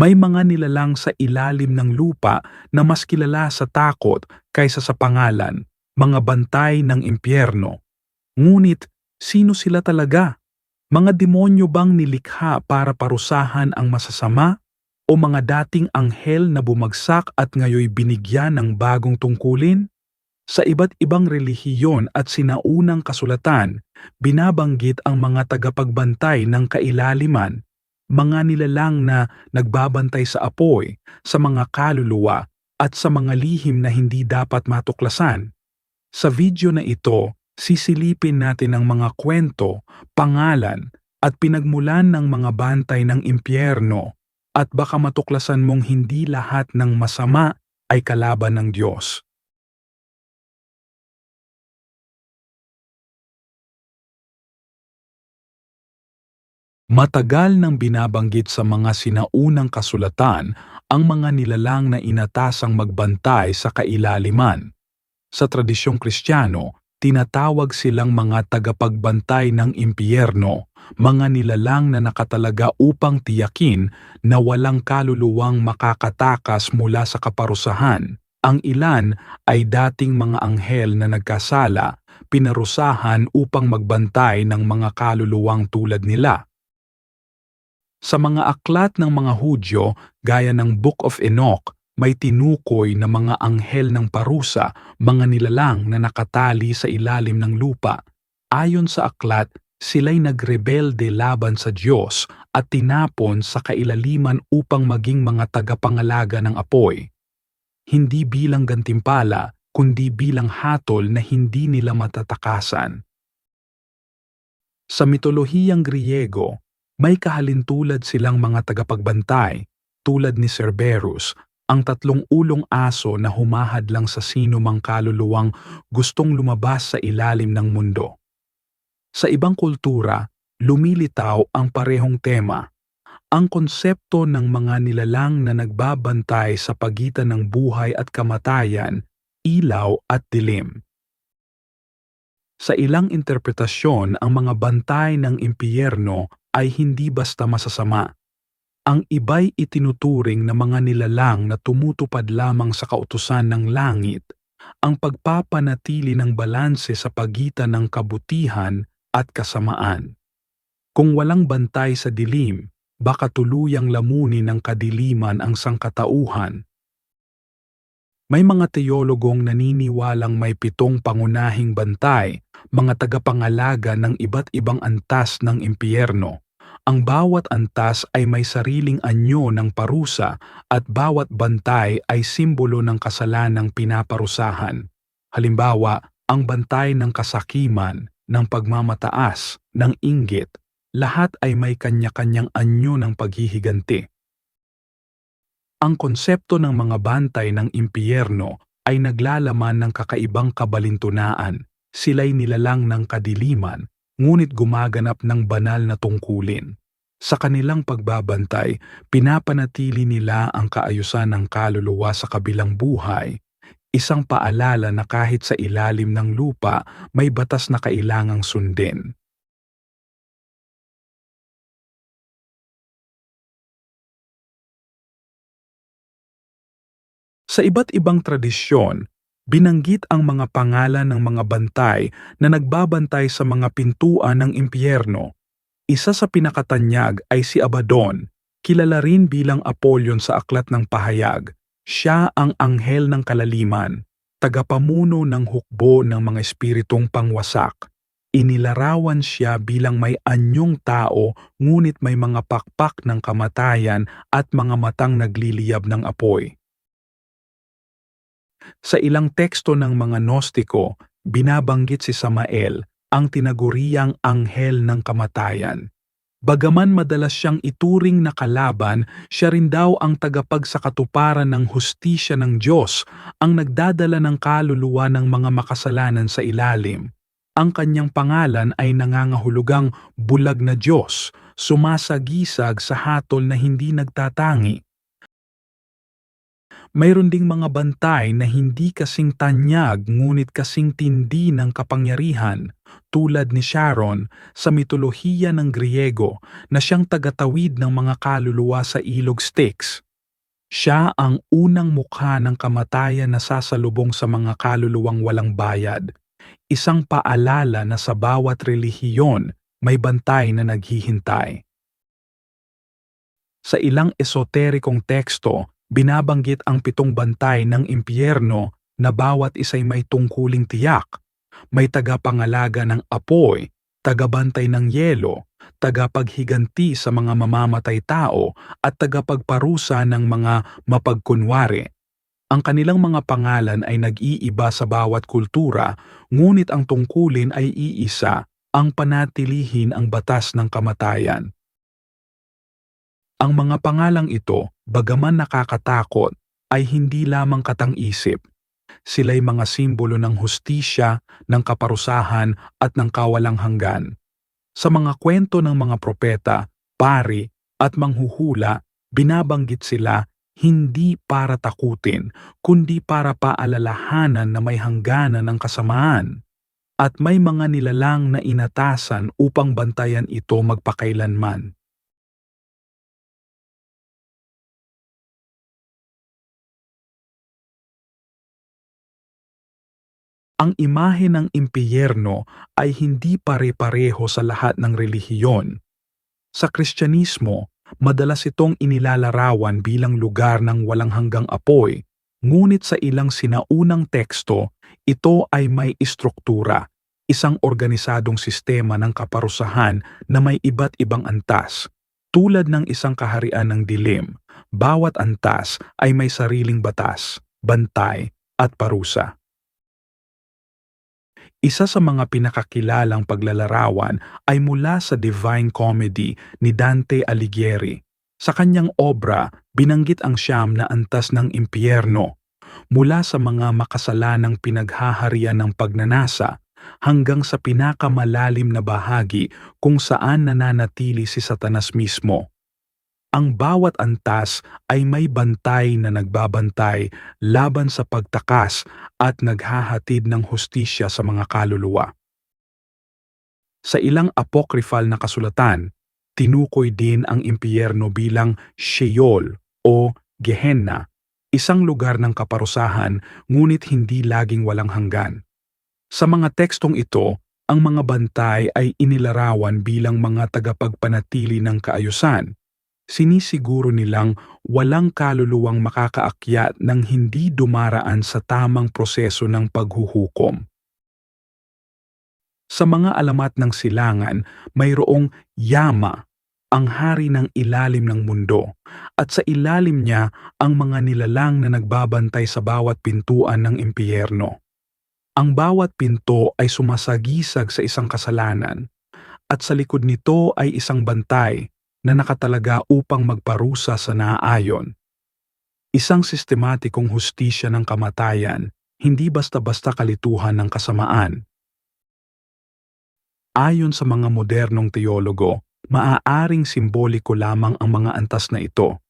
May mga nilalang sa ilalim ng lupa na mas kilala sa takot kaysa sa pangalan, mga bantay ng impyerno. Ngunit, sino sila talaga? Mga demonyo bang nilikha para parusahan ang masasama? O mga dating anghel na bumagsak at ngayoy binigyan ng bagong tungkulin? Sa iba't ibang relihiyon at sinaunang kasulatan, binabanggit ang mga tagapagbantay ng kailaliman, mga nilalang na nagbabantay sa apoy, sa mga kaluluwa, at sa mga lihim na hindi dapat matuklasan. Sa video na ito, sisilipin natin ang mga kwento, pangalan, at pinagmulan ng mga bantay ng impyerno at baka matuklasan mong hindi lahat ng masama ay kalaban ng Diyos. Matagal nang binabanggit sa mga sinaunang kasulatan ang mga nilalang na inatasang magbantay sa kailaliman. Sa tradisyong Kristiyano, tinatawag silang mga tagapagbantay ng impyerno, mga nilalang na nakatalaga upang tiyakin na walang kaluluwang makakatakas mula sa kaparusahan. Ang ilan ay dating mga anghel na nagkasala, pinarusahan upang magbantay ng mga kaluluwang tulad nila. Sa mga aklat ng mga Hudyo, gaya ng Book of Enoch, may tinukoy na mga anghel ng parusa, mga nilalang na nakatali sa ilalim ng lupa. Ayon sa aklat, sila'y nagrebelde laban sa Diyos at tinapon sa kailaliman upang maging mga tagapangalaga ng apoy. Hindi bilang gantimpala, kundi bilang hatol na hindi nila matatakasan. Sa mitolohiyang Griyego, may kahalintulad silang mga tagapagbantay, tulad ni Cerberus, ang tatlong ulong aso na humahad lang sa sino mang kaluluwang gustong lumabas sa ilalim ng mundo. Sa ibang kultura, lumilitaw ang parehong tema, ang konsepto ng mga nilalang na nagbabantay sa pagitan ng buhay at kamatayan, ilaw at dilim. Sa ilang interpretasyon, ang mga bantay ng impyerno ay hindi basta masasama. Ang iba'y itinuturing na mga nilalang na tumutupad lamang sa kautusan ng langit, ang pagpapanatili ng balanse sa pagitan ng kabutihan at kasamaan. Kung walang bantay sa dilim, baka tuluyang lamunin ng kadiliman ang sangkatauhan may mga teologong naniniwalang may pitong pangunahing bantay, mga tagapangalaga ng iba't ibang antas ng impyerno. Ang bawat antas ay may sariling anyo ng parusa at bawat bantay ay simbolo ng kasalanang pinaparusahan. Halimbawa, ang bantay ng kasakiman, ng pagmamataas, ng inggit, lahat ay may kanya-kanyang anyo ng paghihiganti. Ang konsepto ng mga bantay ng impyerno ay naglalaman ng kakaibang kabalintunaan. Sila'y nilalang ng kadiliman, ngunit gumaganap ng banal na tungkulin. Sa kanilang pagbabantay, pinapanatili nila ang kaayusan ng kaluluwa sa kabilang buhay, isang paalala na kahit sa ilalim ng lupa may batas na kailangang sundin. Sa iba't ibang tradisyon, binanggit ang mga pangalan ng mga bantay na nagbabantay sa mga pintuan ng impyerno. Isa sa pinakatanyag ay si Abaddon, kilala rin bilang Apollyon sa Aklat ng Pahayag. Siya ang anghel ng kalaliman, tagapamuno ng hukbo ng mga espiritong pangwasak. Inilarawan siya bilang may anyong tao ngunit may mga pakpak ng kamatayan at mga matang nagliliyab ng apoy. Sa ilang teksto ng mga Gnostiko, binabanggit si Samael, ang tinaguriang anghel ng kamatayan. Bagaman madalas siyang ituring na kalaban, siya rin daw ang tagapagsakatuparan ng hustisya ng Diyos, ang nagdadala ng kaluluwa ng mga makasalanan sa ilalim. Ang kanyang pangalan ay nangangahulugang bulag na Diyos, sumasagisag sa hatol na hindi nagtatangi. Mayroon ding mga bantay na hindi kasing tanyag ngunit kasing tindi ng kapangyarihan tulad ni Sharon sa mitolohiya ng Griego na siyang tagatawid ng mga kaluluwa sa ilog Styx. Siya ang unang mukha ng kamatayan na sasalubong sa mga kaluluwang walang bayad. Isang paalala na sa bawat relihiyon may bantay na naghihintay. Sa ilang esoterikong teksto, binabanggit ang pitong bantay ng impyerno na bawat isa'y may tungkuling tiyak. May tagapangalaga ng apoy, tagabantay ng yelo, tagapaghiganti sa mga mamamatay tao at tagapagparusa ng mga mapagkunwari. Ang kanilang mga pangalan ay nag-iiba sa bawat kultura, ngunit ang tungkulin ay iisa, ang panatilihin ang batas ng kamatayan. Ang mga pangalang ito, bagaman nakakatakot, ay hindi lamang katang-isip. Sila'y mga simbolo ng hustisya, ng kaparusahan at ng kawalang hanggan. Sa mga kwento ng mga propeta, pari at manghuhula, binabanggit sila hindi para takutin, kundi para paalalahanan na may hangganan ng kasamaan. At may mga nilalang na inatasan upang bantayan ito magpakailanman. Ang imahe ng impyerno ay hindi pare-pareho sa lahat ng relihiyon. Sa Kristyanismo, madalas itong inilalarawan bilang lugar ng walang hanggang apoy, ngunit sa ilang sinaunang teksto, ito ay may istruktura, isang organisadong sistema ng kaparusahan na may iba't ibang antas. Tulad ng isang kaharian ng dilim, bawat antas ay may sariling batas, bantay at parusa. Isa sa mga pinakakilalang paglalarawan ay mula sa Divine Comedy ni Dante Alighieri. Sa kanyang obra, binanggit ang siyam na antas ng impyerno, mula sa mga makasalanang pinaghaharian ng pagnanasa hanggang sa pinakamalalim na bahagi kung saan nananatili si Satanas mismo. Ang bawat antas ay may bantay na nagbabantay laban sa pagtakas at naghahatid ng hustisya sa mga kaluluwa. Sa ilang apocryphal na kasulatan, tinukoy din ang impyerno bilang Sheol o Gehenna, isang lugar ng kaparusahan ngunit hindi laging walang hanggan. Sa mga tekstong ito, ang mga bantay ay inilarawan bilang mga tagapagpanatili ng kaayusan, sinisiguro nilang walang kaluluwang makakaakyat ng hindi dumaraan sa tamang proseso ng paghuhukom. Sa mga alamat ng silangan, mayroong Yama, ang hari ng ilalim ng mundo, at sa ilalim niya ang mga nilalang na nagbabantay sa bawat pintuan ng impyerno. Ang bawat pinto ay sumasagisag sa isang kasalanan, at sa likod nito ay isang bantay na nakatalaga upang magparusa sa naaayon. Isang sistematikong hustisya ng kamatayan, hindi basta-basta kalituhan ng kasamaan. Ayon sa mga modernong teologo, maaaring simboliko lamang ang mga antas na ito.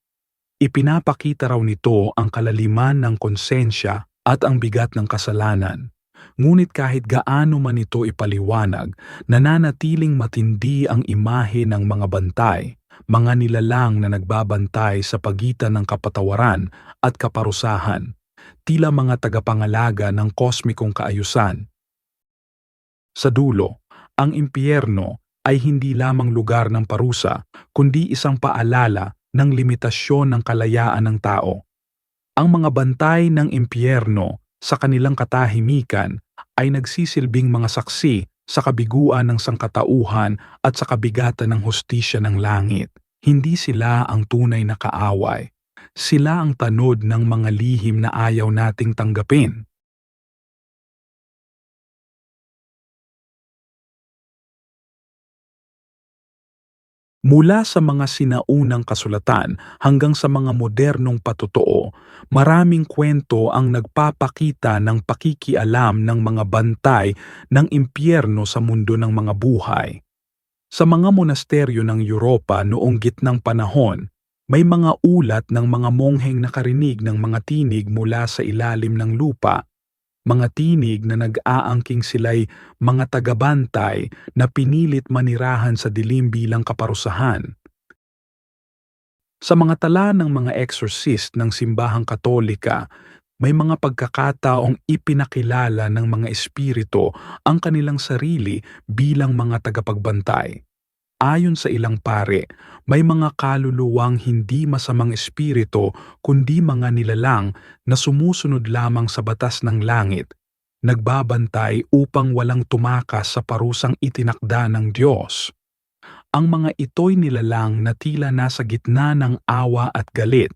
Ipinapakita raw nito ang kalaliman ng konsensya at ang bigat ng kasalanan. Ngunit kahit gaano man ito ipaliwanag, nananatiling matindi ang imahe ng mga bantay mga nilalang na nagbabantay sa pagitan ng kapatawaran at kaparusahan, tila mga tagapangalaga ng kosmikong kaayusan. Sa dulo, ang impyerno ay hindi lamang lugar ng parusa, kundi isang paalala ng limitasyon ng kalayaan ng tao. Ang mga bantay ng impyerno sa kanilang katahimikan ay nagsisilbing mga saksi sa kabiguan ng sangkatauhan at sa kabigatan ng hustisya ng langit. Hindi sila ang tunay na kaaway. Sila ang tanod ng mga lihim na ayaw nating tanggapin. Mula sa mga sinaunang kasulatan hanggang sa mga modernong patotoo, maraming kwento ang nagpapakita ng pakikialam ng mga bantay ng impyerno sa mundo ng mga buhay. Sa mga monasteryo ng Europa noong gitnang panahon, may mga ulat ng mga mongheng nakarinig ng mga tinig mula sa ilalim ng lupa. Mga tinig na nag-aangking sila'y mga tagabantay na pinilit manirahan sa dilim bilang kaparusahan. Sa mga tala ng mga exorcist ng simbahang katolika, may mga pagkakataong ipinakilala ng mga espiritu ang kanilang sarili bilang mga tagapagbantay. Ayon sa ilang pare, may mga kaluluwang hindi masamang espiritu kundi mga nilalang na sumusunod lamang sa batas ng langit, nagbabantay upang walang tumakas sa parusang itinakda ng Diyos. Ang mga ito'y nilalang na tila nasa gitna ng awa at galit.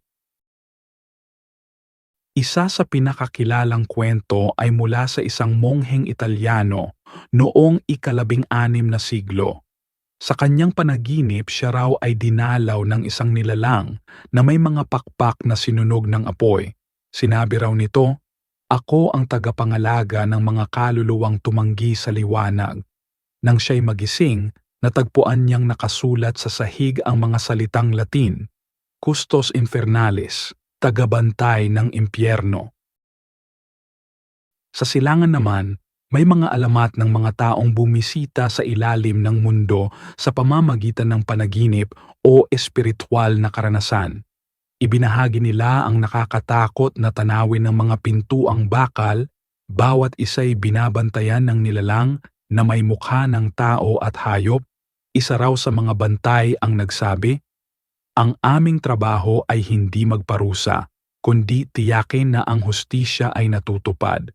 Isa sa pinakakilalang kwento ay mula sa isang mongheng Italyano noong ikalabing anim na siglo. Sa kanyang panaginip siya raw ay dinalaw ng isang nilalang na may mga pakpak na sinunog ng apoy. Sinabi raw nito, Ako ang tagapangalaga ng mga kaluluwang tumanggi sa liwanag. Nang siya'y magising, natagpuan niyang nakasulat sa sahig ang mga salitang Latin, Custos Infernalis, tagabantay ng impyerno. Sa silangan naman, may mga alamat ng mga taong bumisita sa ilalim ng mundo sa pamamagitan ng panaginip o espiritual na karanasan. Ibinahagi nila ang nakakatakot na tanawin ng mga pintuang bakal, bawat isa'y binabantayan ng nilalang na may mukha ng tao at hayop isa raw sa mga bantay ang nagsabi, Ang aming trabaho ay hindi magparusa, kundi tiyakin na ang hustisya ay natutupad.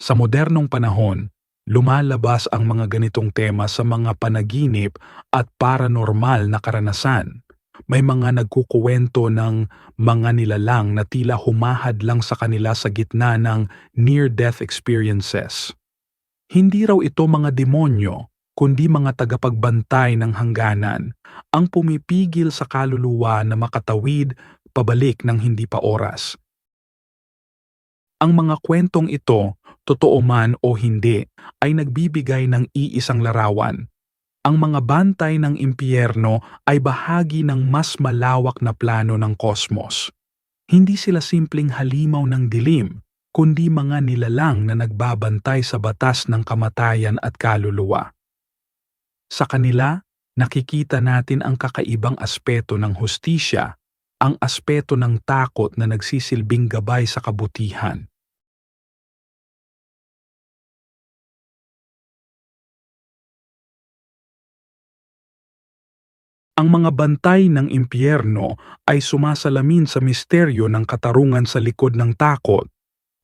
Sa modernong panahon, lumalabas ang mga ganitong tema sa mga panaginip at paranormal na karanasan. May mga nagkukuwento ng mga nilalang na tila humahad lang sa kanila sa gitna ng near-death experiences. Hindi raw ito mga demonyo, kundi mga tagapagbantay ng hangganan ang pumipigil sa kaluluwa na makatawid pabalik ng hindi pa oras. Ang mga kwentong ito, totoo man o hindi, ay nagbibigay ng iisang larawan. Ang mga bantay ng impyerno ay bahagi ng mas malawak na plano ng kosmos. Hindi sila simpleng halimaw ng dilim, kundi mga nilalang na nagbabantay sa batas ng kamatayan at kaluluwa. Sa kanila, nakikita natin ang kakaibang aspeto ng hustisya, ang aspeto ng takot na nagsisilbing gabay sa kabutihan. Ang mga bantay ng impyerno ay sumasalamin sa misteryo ng katarungan sa likod ng takot.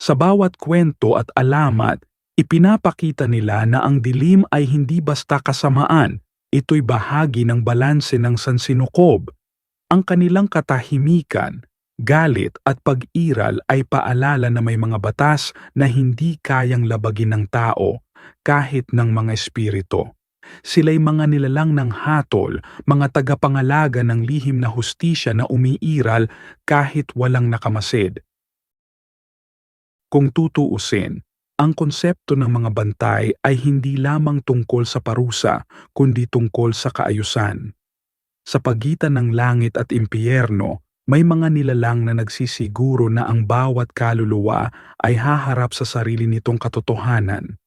Sa bawat kwento at alamat, Ipinapakita nila na ang dilim ay hindi basta kasamaan, ito'y bahagi ng balanse ng sansinukob. Ang kanilang katahimikan, galit at pag-iral ay paalala na may mga batas na hindi kayang labagin ng tao kahit ng mga espiritu. Sila'y mga nilalang ng hatol, mga tagapangalaga ng lihim na hustisya na umiiral kahit walang nakamasid. Kung tutuusin, ang konsepto ng mga bantay ay hindi lamang tungkol sa parusa, kundi tungkol sa kaayusan. Sa pagitan ng langit at impyerno, may mga nilalang na nagsisiguro na ang bawat kaluluwa ay haharap sa sarili nitong katotohanan.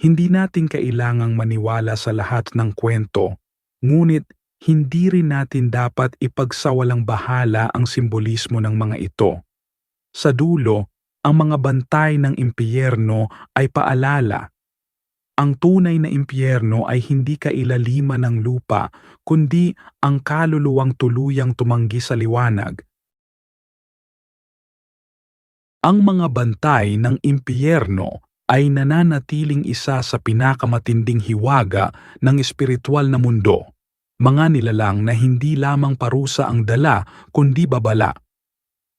Hindi natin kailangang maniwala sa lahat ng kwento, ngunit hindi rin natin dapat ipagsawalang bahala ang simbolismo ng mga ito. Sa dulo, ang mga bantay ng impyerno ay paalala. Ang tunay na impyerno ay hindi kailaliman ng lupa, kundi ang kaluluwang tuluyang tumanggi sa liwanag. Ang mga bantay ng impyerno ay nananatiling isa sa pinakamatinding hiwaga ng espiritual na mundo, mga nilalang na hindi lamang parusa ang dala kundi babala.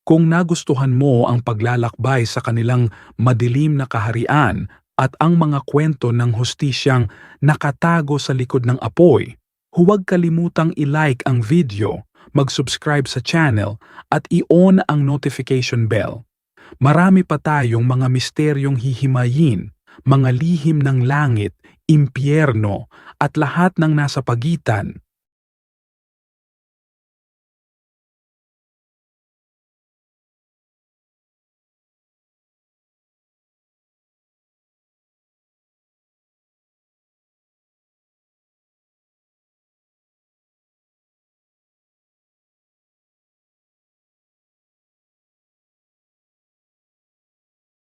Kung nagustuhan mo ang paglalakbay sa kanilang madilim na kaharian at ang mga kwento ng hustisyang nakatago sa likod ng apoy, huwag kalimutang i-like ang video, mag-subscribe sa channel at i-on ang notification bell. Marami pa tayong mga misteryong hihimayin, mga lihim ng langit, impyerno at lahat ng nasa pagitan